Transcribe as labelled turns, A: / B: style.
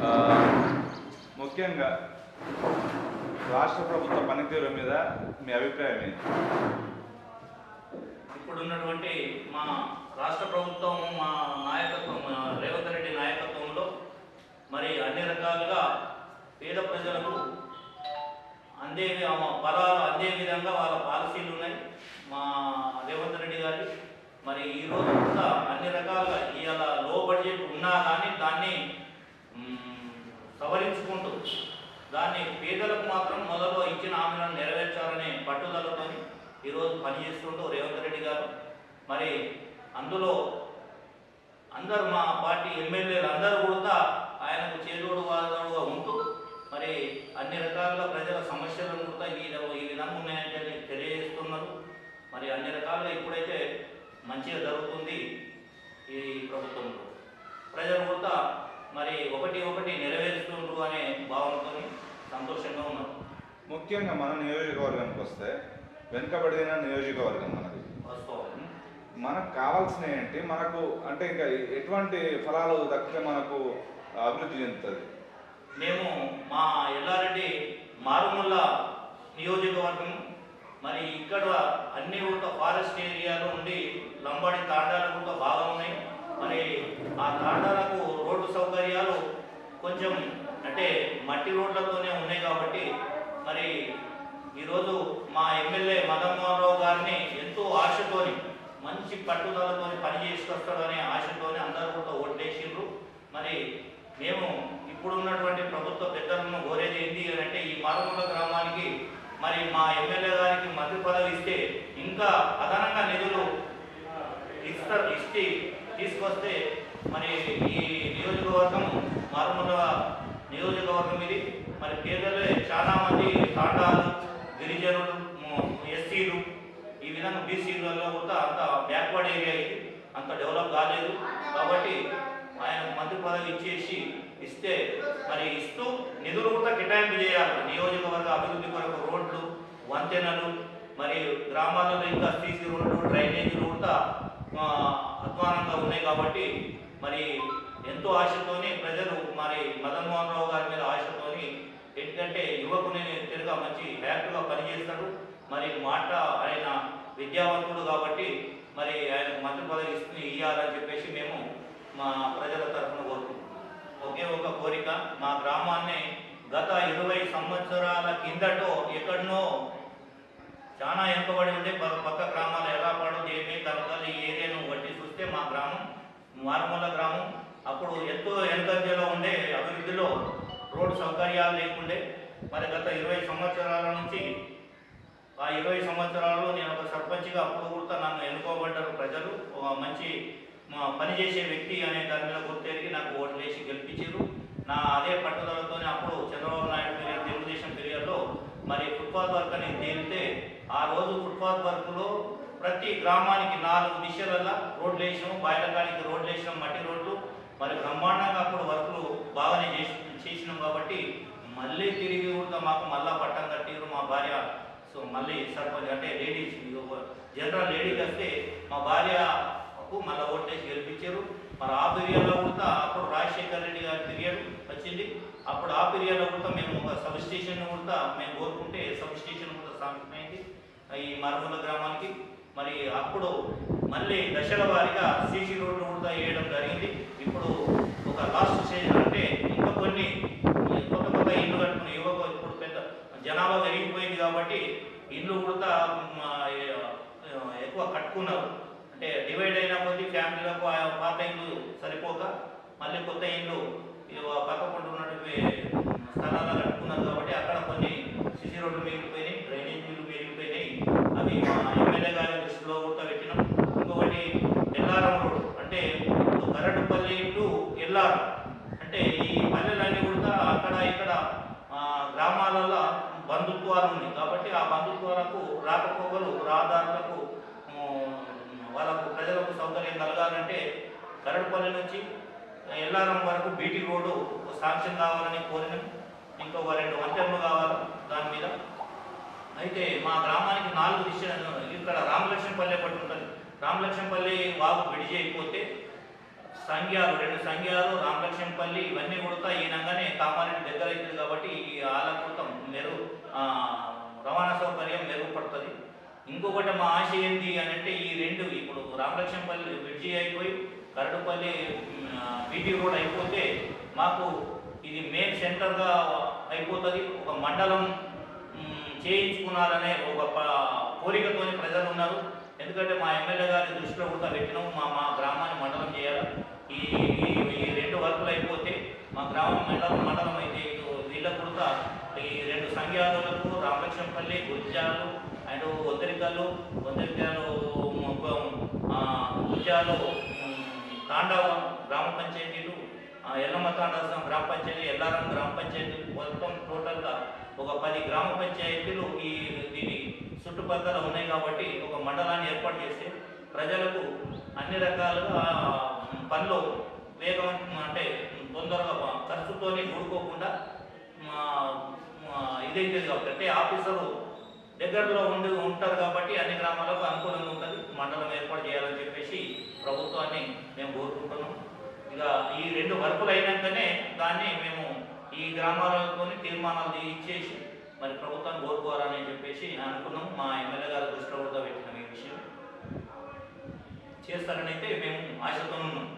A: ఆ, ముఖ్యంగా రాష్ట్ర ప్రభుత్వ పనితీరు మీద మీ అభిప్రాయం ఏంటి?
B: ఇప్పుడున్నటువంటి మా రాష్ట్ర ప్రభుత్వం మా నాయకత్వం రేవంత్ రెడ్డి నాయకత్వంలో మరి అన్ని రకాలుగా పేద ప్రజలకు అందే ఫలాలు అందే విధంగా వాళ్ళ పాలసీలు ఉన్నాయి. మా రేవంత్ రెడ్డి గారి మరి ఈ రోజు కూడా అన్ని రకాలుగా ఇవాళ లో బడ్జెట్ ఉన్నా కానీ దాన్ని సవరించుకుంటూ దాన్ని పేదలకు మాత్రం మొదలు ఇచ్చిన హామీలను నెరవేర్చాలనే పట్టుదలతో ఈరోజు పనిచేస్తుంటూ రేవంత్ రెడ్డి గారు. మరి అందులో అందరు మా పార్టీ ఎమ్మెల్యేలు అందరూ కూడా ఆయనకు చేదోడు వాదోడుగా ఉంటూ మరి అన్ని రకాలుగా ప్రజల సమస్యలను కూడా ఈ ఈ విధంగా ఉన్నాయని తెలియజేస్తున్నారు. మరి అన్ని రకాలుగా ఇప్పుడైతే మంచిగా జరుగుతుంది ఈ ప్రభుత్వంలో. ప్రజలు కూడా మరి ఒకటి ఒకటి నెరవేరుస్తుండ్రు అనే భావనతో సంతోషంగా ఉన్నారు.
A: ముఖ్యంగా మన నియోజకవర్గానికి వస్తే వెనుకబడిన నియోజకవర్గం మనది.
B: వాస్తవం.
A: మనకు కావాల్సినవి ఏంటి? మనకు అంటే ఇంకా ఎటువంటి ఫలాలు దక్కితే మనకు అభివృద్ధి చెందుతుంది?
B: మేము మా ఎల్లారెడ్డి మారుమూల నియోజకవర్గం మరి ఇక్కడ అన్ని కూడా ఫారెస్ట్ ఏరియాలో ఉండి లంబాడి తాండాలు కూడా బాగా ఉన్నాయి. మరి ఆ తాండాలకు రోడ్డు సౌకర్యాలు కొంచెం అంటే మట్టి రోడ్లతోనే ఉన్నాయి కాబట్టి మరి ఈరోజు మా ఎమ్మెల్యే మదన్మోహన్ రావు గారిని ఎంతో ఆశతోని మంచి పట్టుదలతో పని చేసుకొస్తాడనే ఆశతోని అందరూ కూడా ఓట్లేసిండ్రు. మరి మేము ఇప్పుడున్నటువంటి ప్రభుత్వ పెద్దలను కోరేది ఏంటి అని అంటే ఈ మారుమూల గ్రామానికి మరి మా ఎమ్మెల్యే గారికి మంత్రి పదవి ఇస్తే ఇంకా అదనంగా నిధులు ఇస్తారు ఇచ్చి తీసుకొస్తే మరి ఈ నియోజకవర్గం మారుమూల నియోజకవర్గం ఇది. మరి పేదలే చాలామంది తాటాలు గిరిజనులు ఎస్సీలు ఈ విధంగా బీసీలలో కూడా అంత బ్యాక్వర్డ్ ఏరియా ఇది. అంత డెవలప్ కాలేదు. కాబట్టి ఆయన మంత్రి పదవి ఇచ్చేసి ఇస్తే మరి ఇస్తూ నిధులు కూడా కేటాయింపు చేయాలి నియోజకవర్గ అభివృద్ధి కొరకు రోడ్లు వంతెనలు మరి గ్రామాలలో ఇంకా సీసీ రోడ్లు డ్రైనేజీలు కూడా అధ్వానంగా ఉన్నాయి కాబట్టి మరి ఎంతో ఆశతోని ప్రజలు మరి మదన్ మోహన్ రావు గారి మీద ఆశతోని ఎందుకంటే యువకుని తిరగా మంచి యాక్టివ్గా పనిచేస్తాడు. మరి మాట ఆయన విద్యావంతుడు కాబట్టి మరి ఆయన మంత్రి పదవి ఇస్తుంది ఇవ్వాలని చెప్పేసి మేము మా ప్రజల తరఫున కోరుకుంటున్నాం. ఒకే ఒక కోరిక మా గ్రామాన్ని గత ఇరవై సంవత్సరాల కిందటో ఎక్కడనో చాలా వెనుకబడి ఉండే పక్క గ్రామాలు ఎర్రాపాడు దేవి తర్వాత ఈ ఏరియాను బట్టి చూస్తే మా గ్రామం మారుమూల గ్రామం. అప్పుడు ఎంతో వెనుకంజలో ఉండే అభివృద్ధిలో రోడ్డు సౌకర్యాలు లేకుండే. మరి గత ఇరవై సంవత్సరాల నుంచి ఆ ఇరవై సంవత్సరాల్లో నేను ఒక సర్పంచ్గా అప్పుడు కూడా నన్ను ఎన్నుకోబడ్డారు ప్రజలు. ఒక మంచి మా పనిచేసే వ్యక్తి అనే దాని మీద గుర్తెరిగి నాకు ఓటు వేసి గెలిపించారు. నా అదే పట్టుదలతోనే అప్పుడు చంద్రబాబు నాయుడు తెలుగుదేశం పీరియడ్లో మరి ఫుట్పాత్ వర్క్ అని తేలితే ఆ రోజు ఫుట్పాత్ వర్క్లో ప్రతి గ్రామానికి నాలుగు దిశలలో రోడ్లు వేసినాం బాయిలకాడికి రోడ్లు వేసినాం మట్టి రోడ్లు. మరి బ్రహ్మాండంగా అప్పుడు వర్కులు బాగానే చేసి చేసినాం కాబట్టి మళ్ళీ తిరిగి కూడా మాకు మళ్ళా పట్టం కట్టిరు మా భార్య. సో మళ్ళీ సర్పంచ్ అంటే లేడీస్ జనరల్ లేడీకి వస్తే మా భార్యకు మళ్ళీ ఓటేసి గెలిపించారు. మరి ఆ పీరియడ్లో కూడా అప్పుడు రాజశేఖర్ రెడ్డి గారి పీరియడ్ వచ్చింది. అప్పుడు ఆ పీరియడ్లో కూడా మేము ఒక సబ్ స్టేషన్ కూడా మేము కోరుకుంటే సబ్ స్టేషన్ కూడా అయింది ఈ మరమూల గ్రామానికి మరి అప్పుడు మళ్ళీ దశల వారీగా సీసీ రోడ్లు కూడా వేయడం జరిగింది. ఇప్పుడు ఒక లాస్ట్ స్టేజ్ అంటే ఇంకా కొన్ని కొత్త కొత్త ఇల్లు కట్టుకున్న యువకు ఇప్పుడు పెద్ద జనాభా పెరిగిపోయింది కాబట్టి ఇల్లు కూడా ఎక్కువ కట్టుకున్నారు. అంటే డివైడ్ అయిన కొద్ది ఫ్యామిలీలకు ఆ పాత ఇల్లు సరిపోక మళ్ళీ కొత్త ఇల్లు ఇవి పక్క ఉన్నటువంటి స్థలాలు కట్టుకున్నారు కాబట్టి అక్కడ కొన్ని సిసి రోడ్లు మిగిలిపోయినాయి. అవి మా ఎమ్మెల్యే గారి దృష్టిలో కూడా పెట్టినాం ఇంకొకటి ఎల్లారం రోడ్ అంటే ఇప్పుడు కరడుపల్లి టు ఎల్లారం అంటే ఈ పల్లెలన్నీ కూడా అక్కడ ఇక్కడ గ్రామాలలో బంధుత్వాలు ఉన్నాయి కాబట్టి ఆ బంధుత్వాలకు రాకపోకలు రహదారులకు వాళ్ళకు ప్రజలకు సౌకర్యం కలగాలంటే కరడుపల్లి నుంచి ఎల్లారం వరకు బీటీ రోడ్డు శాంక్షన్ కావాలని కోరినాం. ఇంకొక రెండు వంతెనలు కావాలి? దాని మీద అయితే మా గ్రామానికి నాలుగు దిశ ఇక్కడ రామలక్ష్మపల్లి ఒకటి ఉంటుంది. రామలక్ష్మపల్లి వాగు విడి అయిపోతే సంఘాలు రెండు సంఘాలు రామలక్ష్మణపల్లి ఇవన్నీ కూడా ఈయనగానే కామారెడ్డి దగ్గర అవుతుంది కాబట్టి ఈ ఆలకృతం మెరుగు రవాణా సౌకర్యం మెరుగుపడుతుంది. ఇంకొకటి మా ఆశ ఏంటి అని అంటే ఈ రెండు ఇప్పుడు రామలక్ష్మణపల్లి బ్రిడ్జి అయిపోయి కరడుపల్లి బీటీ రోడ్ అయిపోతే మాకు ఇది మెయిన్ సెంటర్గా అయిపోతుంది. ఒక మండలం చేయించుకున్నారనే ఒక ప- కోరికతోని ప్రజలు ఉన్నారు ఎందుకంటే మా ఎమ్మెల్యే గారి దృష్టిలో కూడా పెట్టినాము మా మా గ్రామాన్ని మండలం చేయాలి. ఈ ఈ- రెండు వర్కులు అయిపోతే మా గ్రామం మండలం మండలం అయితే వీళ్ళకు కూడా ఈ రెండు సంఘాలకు రామలక్ష్మపల్లి గుజ్జాలు అండ్ ఒద్దరికలు ఒద్దరికాయలు గుజ్జాలు తాండవ గ్రామ పంచాయతీలు ఎల్లమ్మ తాండవ గ్రామ పంచాయతీ ఎల్లారం గ్రామ పంచాయతీ మొత్తం టోటల్గా ఒక పది గ్రామ పంచాయతీలు ఈ దీని చుట్టుపక్కల ఉన్నాయి కాబట్టి ఒక మండలాన్ని ఏర్పాటు చేస్తే ప్రజలకు అన్ని రకాలుగా పనులు వేగవంతం అంటే తొందరగా ఖర్చుతోనే కూడుకోకుండా మా- ఇదైతే కాబట్టి అంటే ఆఫీసరు దగ్గరలో ఉండి ఉంటారు కాబట్టి అన్ని గ్రామాలకు అనుకూలంగా ఉంటుంది. మండలం ఏర్పాటు చేయాలని చెప్పేసి ప్రభుత్వాన్ని మేము కోరుకుంటున్నాం. ఇక ఈ రెండు వర్కులు అయినాకనే దాన్ని మేము ఈ గ్రామాలతో తీర్మానాలు ఇచ్చేసి మరి ప్రభుత్వం కోరుకోవాలని చెప్పేసి అనుకున్నాం. మా ఎమ్మెల్యే గారి దృష్టిలో కూడా పెట్టినాం ఈ విషయం. చేస్తారని అయితే మేము ఆశతో ఉన్నాం.